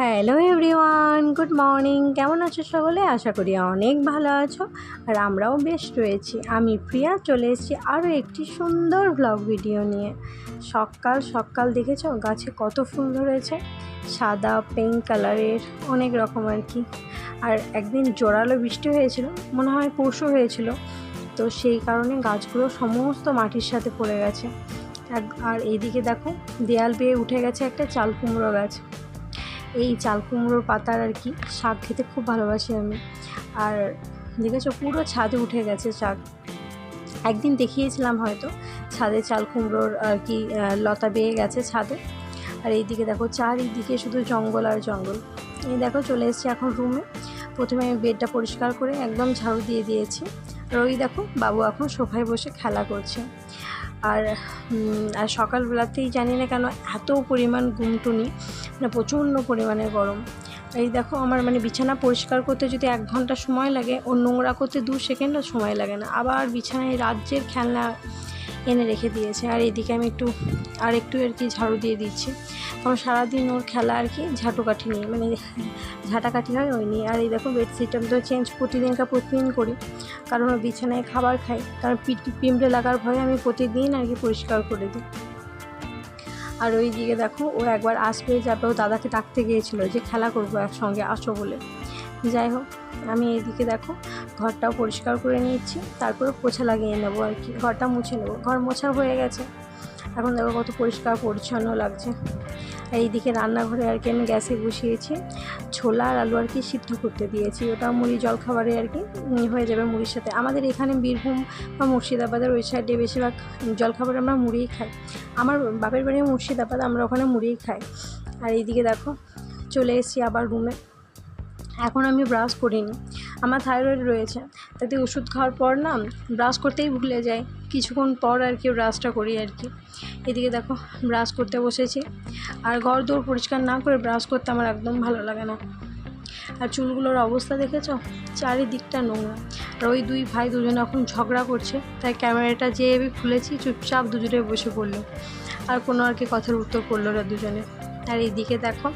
Hello everyone, good morning. কেমন আছো সকলে? আশা করি অনেক ভালো আছো আর আমরাও বেশ রয়েছি। আমি প্রিয়া, চলে এসেছি আরও একটি সুন্দর ব্লগ ভিডিও নিয়ে। সকাল সকাল দেখেছ? গাছে কত ফুল ধরেছে। সাদা পিঙ্ক কালারের অনেক রকম আর কি। আর একদিন জোরালো বৃষ্টি হয়েছিল, মনে হয় পরশু হয়েছিল। তো সেই কারণে গাছগুলো সমস্ত মাটির সাথে পড়ে গেছে। আর এইদিকে দেখো, দেয়াল বেয়ে উঠে গেছে একটা চাল কুমড়ো গাছ। এই চাল কুমড়োর পাতার আর কি শাক খেতে খুব ভালোবাসি আমি। আর দেখেছ পুরো ছাদে উঠে গেছে শাক। একদিন দেখিয়েছিলাম হয়তো ছাদে চাল কুমড়োর আর কি লতা বেয়ে গেছে ছাদে। আর এইদিকে দেখো চারিদিকে শুধু জঙ্গল আর জঙ্গল। এই দেখো চলে এসেছি এখন রুমে প্রথমে আমি বেডটা পরিষ্কার করে একদম ঝাড়ু দিয়ে দিয়েছি। আর ওই দেখো বাবু এখন সোফায় বসে খেলা করছে। আর আর সকালবেলাতেই জানি না কেন এত পরিমাণ গুমটুনি মানে প্রচণ্ড পরিমাণে গরম। এই দেখো আমার মানে বিছানা পরিষ্কার করতে যদি এক ঘণ্টা সময় লাগে ও নোংরা করতে দু সেকেন্ডও সময় লাগে না। আবার বিছানায় রাজ্যের খেলনা এনে রেখে দিয়েছে। আর এদিকে আমি একটু, আর একটু আর কি ঝাড়ু দিয়ে দিচ্ছি। কারণ সারাদিন ওর খেলা আর কি ঝাঁটুকাঠি নিয়ে মানে ঝাঁটাকাঠি হয় ওই নিয়ে। আর এই দেখো বেডশিট আমি তো চেঞ্জ প্রতিদিনকার প্রতিদিন করি। কারণ ও বিছানায় খাবার খাই কারণ পিঁপড়ে লাগার ভয়ে আমি প্রতিদিন আর কি পরিষ্কার করে দিই। আর ওই দিকে দেখো ও একবার আসবে যাবে, ও দাদাকে ডাকতে গিয়েছিল যে খেলা করব একসঙ্গে, আসো বলে। যাই হোক, আমি এইদিকে দেখো, ঘরটাও পরিষ্কার করে নিচ্ছি তারপরে পোছা লাগিয়ে নেব আর কি। ঘরটা মুছে নেব। ঘর মোছা হয়ে গেছে। এখন দেখো কত পরিষ্কার, পরিচ্ছন্ন লাগছে। আর এইদিকে রান্নাঘরে আর কি আমি গ্যাসে বসিয়েছি। ছোলা আর আলু আর কি সিদ্ধ করতে দিয়েছি। ওটা মুড়ি জলখাবারে আর কি হয়ে যাবে মুড়ির সাথে। আমাদের এখানে বীরভূম বা মুর্শিদাবাদের ওই সাইডে বেশিরভাগ জলখাবারে আমরা মুড়িই খাই। আমার বাপের বাড়ি মুর্শিদাবাদ, আমরা ওখানে মুড়িই খাই। আর এইদিকে দেখো, চলে এসেছি আবার রুমে এখন আমি ব্রাশ করিনি। আমার থাইরয়েড রয়েছে। তাতে ওষুধ খাওয়ার পর না ব্রাশ করতেই ভুলে যাই। কিছুক্ষণ পর আর কি ব্রাশটা করি আর কি। এদিকে দেখো ব্রাশ করতে বসেছি। আর ঘর দৌড় পরিষ্কার না করে ব্রাশ করতে আমার একদম ভালো লাগে না। আর চুলগুলোর অবস্থা দেখেছ? চারিদিকটা নোংরা। আর ওই দুই ভাই দুজনে এখন ঝগড়া করছে। তাই ক্যামেরাটা যে আমি খুলেছি, চুপচাপ দুজনে বসে পড়ল। আর কোনো আর কি কথার উত্তর করল না দুজনে। আর এইদিকে দেখো,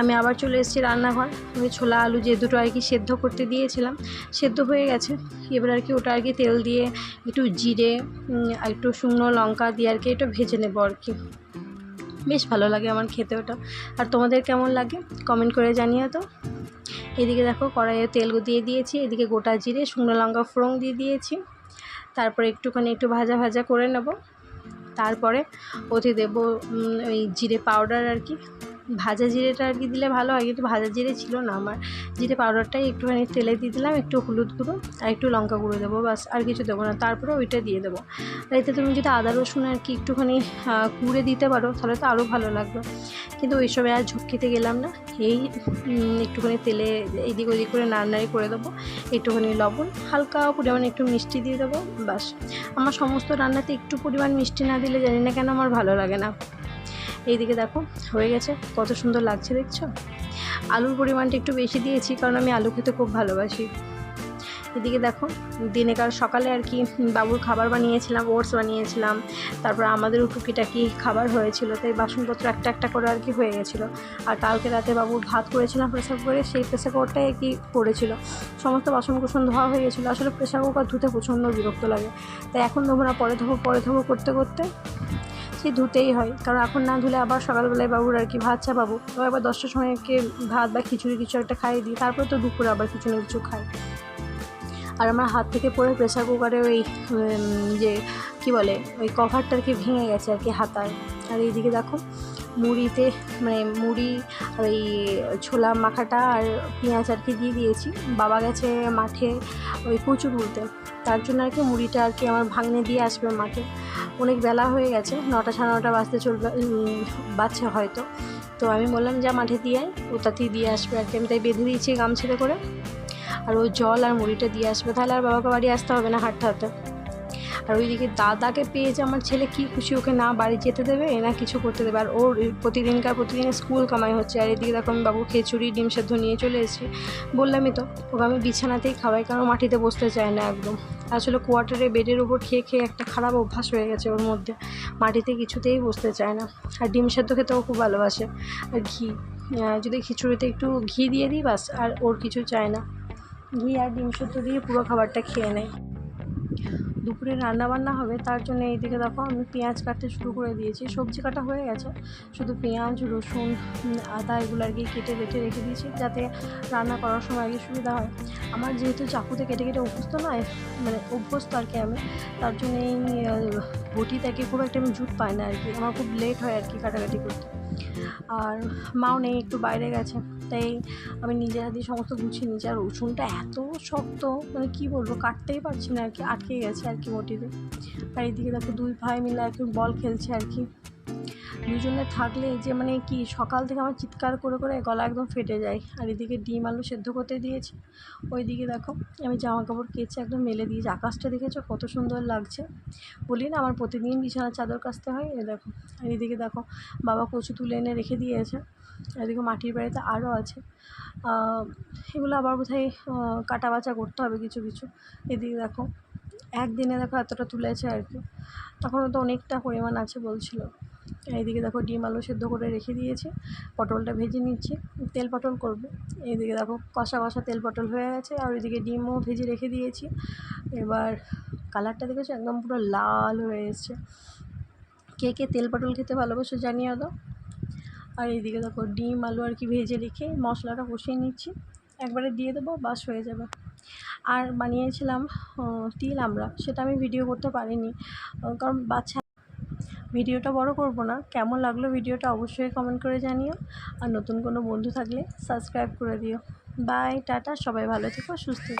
আমি আবার চলে এসেছি রান্নাঘর। আমি ছোলা, আলু যে দুটো আর কি সেদ্ধ করতে দিয়েছিলাম, সেদ্ধ হয়ে গেছে। এবার আর কি ওটা আর কি তেল দিয়ে একটু জিরে একটু শুকনো লঙ্কা দিয়ে আর কি একটু ভেজে নেব আর কি। বেশ ভালো লাগে আমার খেতে ওটা। আর তোমাদের কেমন লাগে? কমেন্ট করে জানিও তো। এদিকে দেখো কড়াইয়ে তেল দিয়ে দিয়েছি, এদিকে গোটা জিরে, শুকনো লঙ্কা ফোড়ন দিয়ে দিয়েছি। তারপরে একটুখানি একটু ভাজা ভাজা করে নেব। তারপরে ওতে দেবো ওই জিরে পাউডার আর কি। ভাজা জিরেটা আর কি দিলে ভালো হয়, কিন্তু ভাজা জিরে ছিল না আমার। জিরে পাউডারটাই একটুখানি তেলে দিয়ে দিলাম, একটু হলুদ গুঁড়ো আর একটু লঙ্কা গুঁড়ো দেবো বাস আর কিছু দেবো না। তারপরে ওইটা দিয়ে দেবো। এতে তুমি যদি আদা, রসুন আর কি একটুখানি কুড়ে দিতে পারো, তাহলে তো আরও ভালো লাগবে। কিন্তু ওই সময় আর ঝোঁক খেতে গেলাম না। এই একটুখানি তেলে এদিক ওদিক করে নাড়নাড়ি করে দেবো, একটুখানি লবণ, হালকা পরিমাণে একটু মিষ্টি দিয়ে দেবো বাস আমার সমস্ত রান্নাতে একটু পরিমাণ মিষ্টি না দিলে জানি না কেন আমার ভালো লাগে না। এইদিকে দেখো, হয়ে গেছে। কত সুন্দর লাগছে, দেখছ? আলুর পরিমাণটা একটু বেশি দিয়েছি, কারণ আমি আলু খেতে খুব ভালোবাসি। এদিকে দেখো দিনেকার সকালে আর কি বাবুর খাবার বানিয়েছিলাম, ওটস বানিয়েছিলাম, তারপর আমাদেরও টুকিটাকি খাবার হয়েছিল, তাই বাসনপত্র একটা একটা করে আর কি হয়ে গেছিল। আর কালকে রাতে বাবুর ভাত করেছিলাম প্রেসার কুকারে সেই প্রেসার কুকারটাই আর কি পড়েছিল সমস্ত বাসন কুসন ধোয়া হয়ে গেছিল, আসলে প্রেসার কুকার ধুতে প্রচণ্ড বিরক্ত লাগে। তাই এখন ধোবো না, পরে ধোবো পরে ধোবো করতে করতে সে ধুতেই হয়। কারণ এখন না ধুলে আবার সকালবেলায় বাবুর আর কি ভাত চাপাবো। তো আবার দশটার সময় ভাত বা খিচুড়ি কিছু একটা খাইয়ে দিই, তারপরে তো দুপুরে আবার কিছু না কিছু খাই। আর আমার হাত থেকে পড়ে প্রেসার কুকারে ওই যে কি বলে, ওই কভারটা আর কি ভেঙে গেছে আর কি হাতায়। আর এইদিকে দেখো, মুড়িতে মানে মুড়ি ওই ছোলা মাখাটা আর পেঁয়াজ আর কি দিয়ে দিয়েছি। বাবা গেছে মাঠে ওই কচু তুলতে। তার জন্য আর কি মুড়িটা আর কি আমার ভাঙনে দিয়ে আসবে মাঠে। অনেক বেলা হয়ে গেছে, নটা সাড়ে নটা বাজতে চলবে বাচ্চা হয়তো। তো আমি বললাম, যা মাঠে দিয়ে আয় তাতেই দিয়ে আসবে আর কি। আমি তাই বেঁধে দিয়েছি গামছাতে করে। আর ও জল আর মুড়িটা দিয়ে আসবে, তাহলে আর বাবাকে বাড়ি আসতে হবে না হাঁটতে হাঁটতে। আর ওইদিকে দাদাকে পেয়ে যে আমার ছেলে কী খুশি ওকে না বাড়ি যেতে দেবে না কিছু করতে দেবে। আর ওর প্রতিদিনকার প্রতিদিনের স্কুল কামাই হচ্ছে, আর এদিকে দেখো আমি বাবু খিচুড়ি, ডিম সেদ্ধ নিয়ে চলে এসেছি। বললামই তো, ওকে আমি বিছানাতেই খাওয়াই, কারণ মাটিতে বসতে চায় না একদম। আসলে কোয়ার্টারে বেডের উপর খেয়ে খেয়ে একটা খারাপ অভ্যাস হয়ে গেছে ওর মধ্যে, মাটিতে কিছুতেই বসতে চায় না। আর ডিম সেদ্ধ খেতেও খুব ভালোবাসে। আর ঘি যদি খিচুড়িতে একটু ঘি দিয়ে দিই বাস, আর ওর কিছু চায় না। ঘি আর ডিম সেদ্ধ দিয়ে পুরো খাবারটা খেয়ে নেয় দুপুরে রান্না বান্না হবে, তার জন্য এইদিকে দেখো আমি পেঁয়াজ কাটতে শুরু করে দিয়েছি। সবজি কাটা হয়ে গেছে, শুধু পেঁয়াজ, রসুন আদা এগুলো আর কি কেটে কেটে রেখে দিয়েছি যাতে রান্না করার সময় আর কি সুবিধা হয়। আমার যেহেতু চাকুতে কেটে কেটে অভ্যস্ত নয় মানে অভ্যস্ত আর কি আমি, তার জন্য এই বটিটাকে খুব একটা আমি জুট পাই না আর কি। আমার খুব লেট হয় আর কি কাটাকাটি করতে। আর মাও নেই, একটু বাইরে গেছে। তাই আমি নিজের হাতে সমস্ত গুছিয়ে নিয়েছি। আর রসুনটা এত শক্ত মানে কি বলব, কাটতেই পারছি না আর কি, আটকে গেছে আর কি মোটিতে আর এদিকে দেখো দুই ভাই মিলে আর কি বল খেলছে আর কি। দুজনে থাকলে যে মানে কি, সকাল থেকে আমার চিৎকার করে করে গলা একদম ফেটে যায়। আর এদিকে ডিম আলু সেদ্ধ করতে দিয়েছি। ওইদিকে দেখো, আমি জামা কাপড় কেচে একদম মেলে দিয়েছি। আকাশটা দেখেছ? কত সুন্দর লাগছে। বলি না, আমার প্রতিদিন বিছানার চাদর কাচতে হয়। এ দেখো, আর এদিকে দেখো, বাবা কচু তুলে এনে রেখে দিয়েছে। এদিকে মাটির বাড়িতে আরও আছে। এগুলো আবার বোধহয় কাটা বাছা করতে হবে কিছু কিছু। এদিকে দেখো, একদিনে দেখো এতটা তুলেছে আর কি। তখনও তো অনেকটা পরিমাণ আছে বলছিল। এইদিকে দেখো ডিম আলু সেদ্ধ করে রেখে দিয়েছি, পটলটা ভেজে নিচ্ছি, তেল পটল করব। এইদিকে দেখো কষা কষা তেল পটল হয়ে গেছে, আর ওইদিকে ডিমও ভেজে রেখে দিয়েছি। এবার কালারটা দেখেছ? একদম পুরো লাল হয়ে এসছে। কে কে তেল পটল খেতে ভালোবাসো জানিয়ে দাও। আর এইদিকে দেখো ডিম, আলু আর কি ভেজে রেখে মশলাটা কষিয়ে নিচ্ছি। একবারে দিয়ে দেবো, বাস হয়ে যাবে। আর বানিয়েছিলাম তিল আমরা সেটা আমি ভিডিও করতে পারিনি। কারণ বাচ্চা ভিডিওটা বড় করব না। কেমন লাগল ভিডিওটা অবশ্যই কমেন্ট করে জানিও। আর নতুন কোনো বন্ধু থাকলে সাবস্ক্রাইব করে দিও। বাই টাটা, সবাই ভালো থেকো, সুস্থ।